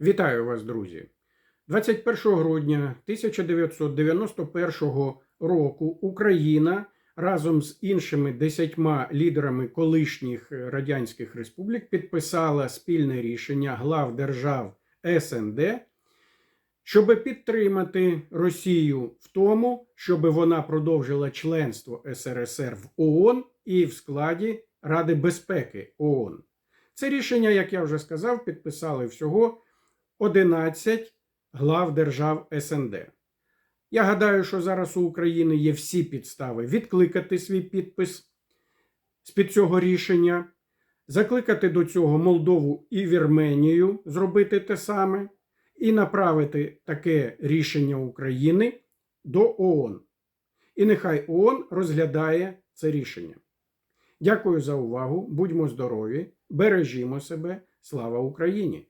Вітаю вас, друзі! 21 грудня 1991 року Україна разом з іншими десятьма лідерами колишніх радянських республік підписала спільне рішення глав держав СНД, щоб підтримати Росію в тому, щоб вона продовжила членство СРСР в ООН і в складі Ради безпеки ООН. Це рішення, як я вже сказав, підписали всього 11 глав держав СНД. Я гадаю, що зараз у України є всі підстави відкликати свій підпис з під цього рішення, закликати до цього Молдову і Вірменію зробити те саме, і направити таке рішення України до ООН. І нехай ООН розглядає це рішення. Дякую за увагу. Будьмо здорові, бережімо себе. Слава Україні!